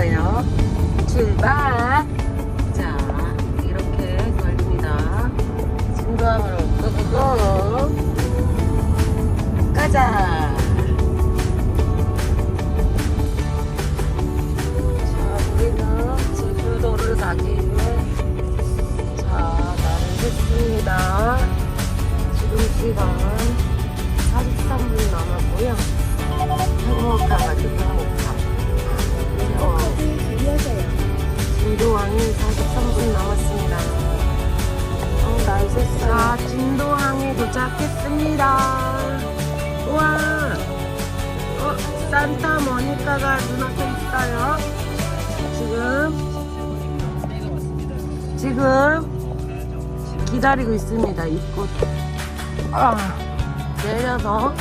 거예요. 출발! 자, 이렇게 걸립니다. 진도항으로 고고고! 가자! 자, 우리는 제주도를 가기 위해 자, 나를 했습니다. 지금 시간 43분 남았고요. 기다리고 있습니다. 입구 아, 내려서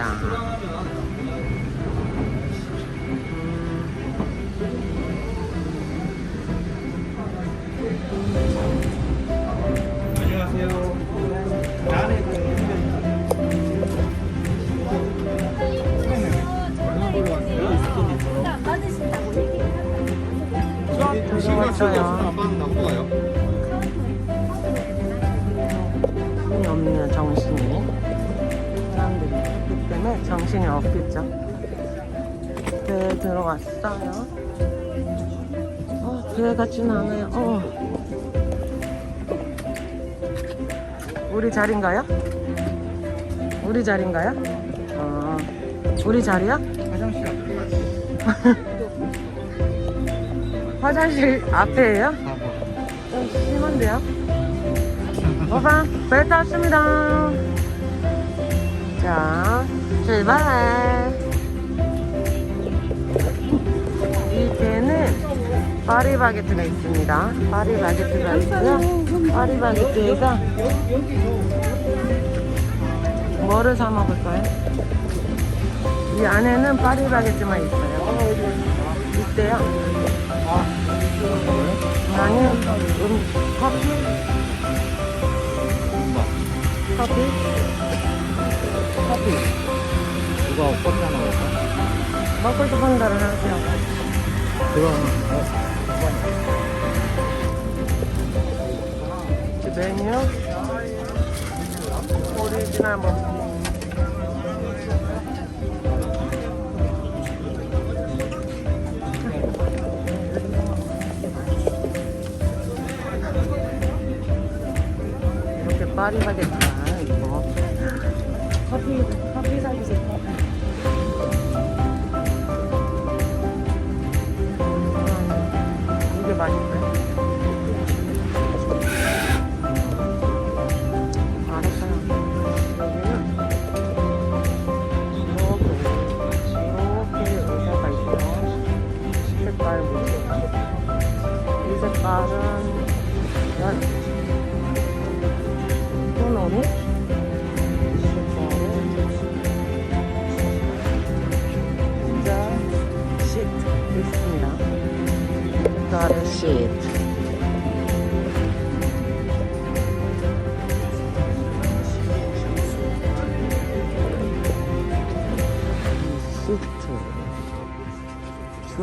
탔습 없겠죠. 배에 들어왔어요. 어, 배 같지는 않아요. 어. 우리 자리인가요? 우리 자리인가요? 어, 우리 자리야? 화장실 앞에 화장실 앞에예요? 좀 심한데요? 오빠, 배 탔습니다. 자, 출발. 이 배는 파리바게트가 있습니다. 파리바게트가 있고요. 파리바게트에서 뭐를 사 먹을까요? 이 안에는 파리바게트만 있어요. 있대요. 아니, 음, 커피? 커피? 커피. 누가 꽂아 나올까? 먹고 싶은 대로 하세요. 그럼 그 메뉴 오리지널 먹기 이렇게 파리바게트가 있고 커피 커피 사주세요 음, 이게 맛있네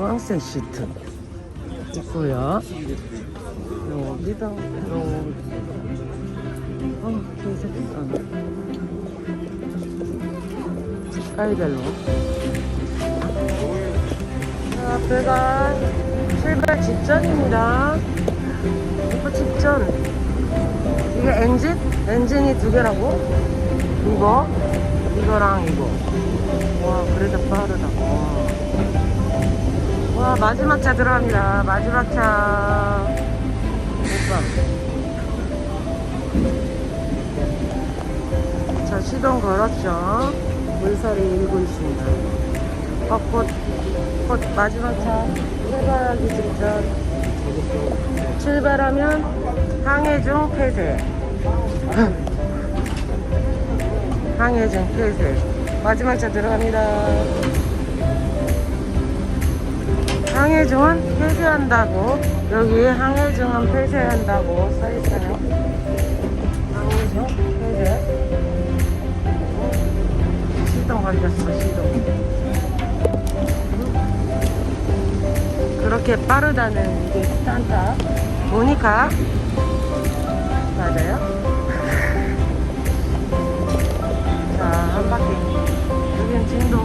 주황색 시트. 있고요. 여기다 여기 어 계속 색깔별로 자, 앞에가 출발 직전입니다 이거 직전 이게 엔진? 엔진이 두 개라고? 이거? 이거랑 이거 와 그래도 빠르다 와. 와 마지막 차 들어갑니다. 마지막 차. 오빠 자 시동 걸었죠? 물살이 일고 있습니다. 어, 곧, 곧 마지막 차 출발하기 직전. 출발하면 항해 중 폐쇄. 항해 중 폐쇄. 마지막 차 들어갑니다 항해중은 폐쇄한다고 여기 항해중은 폐쇄한다고 써있어요. 항해중 폐쇄. 어? 시동 걸렸어 시동. 그렇게 빠르다는 이게 산타 모니카 맞아요? 자 한 바퀴. 여기는 진도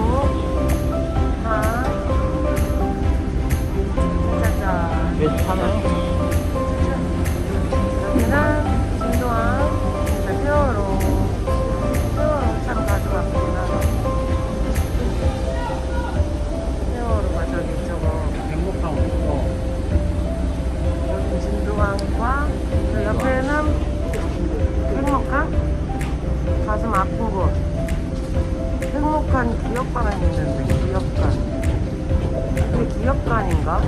옆에는 행복한? 가슴 아픈 곳. 행복한 기업관이 있는데 기업관. 이게 기업관인가?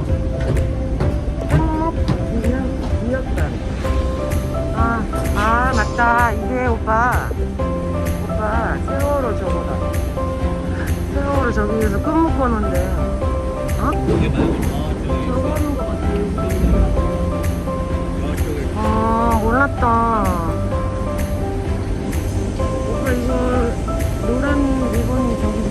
행복 기업 기업관. 아, 아 맞다. 이게 오빠. 오빠 세월호 저거다. 세월호 저기에서 끈 묶어놓은데 어? 말고. 저거는 아 몰랐다. 오빠 이거 노란 리본이 저기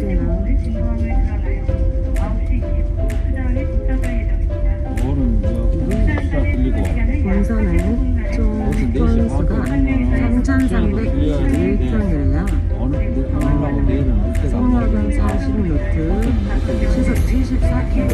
세졌습니다. 오늘은 저 수사 들리고. 본선은 총 톤수가 3,321톤이래요. 오늘 오늘하고 내일은 늦게 속력은 40노트, 시속 74km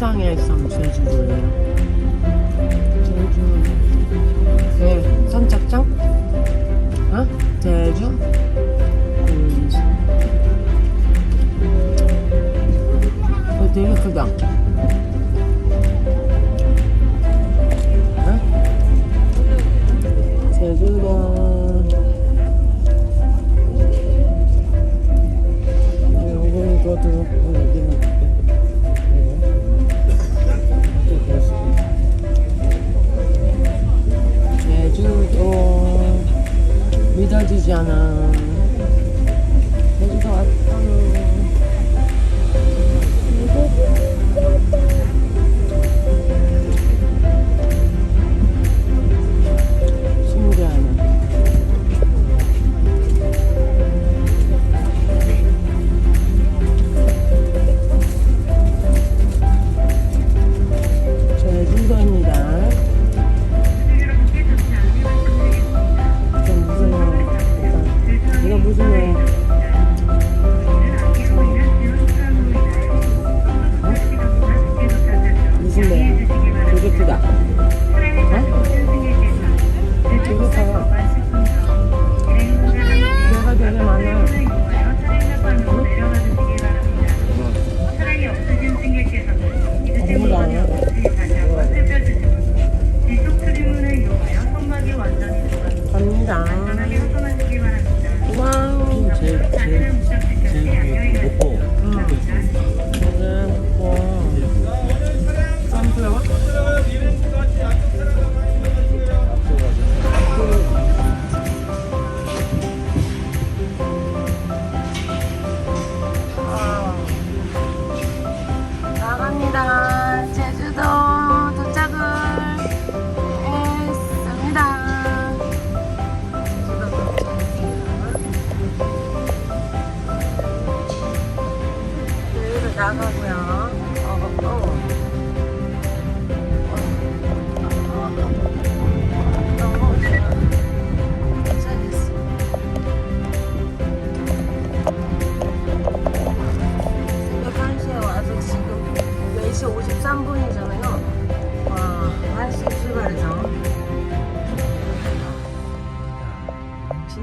환상의 섬 제주도래요.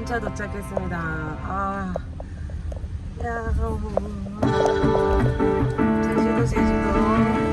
2차 도착했습니다. 아, 야, 제주도, 제주도.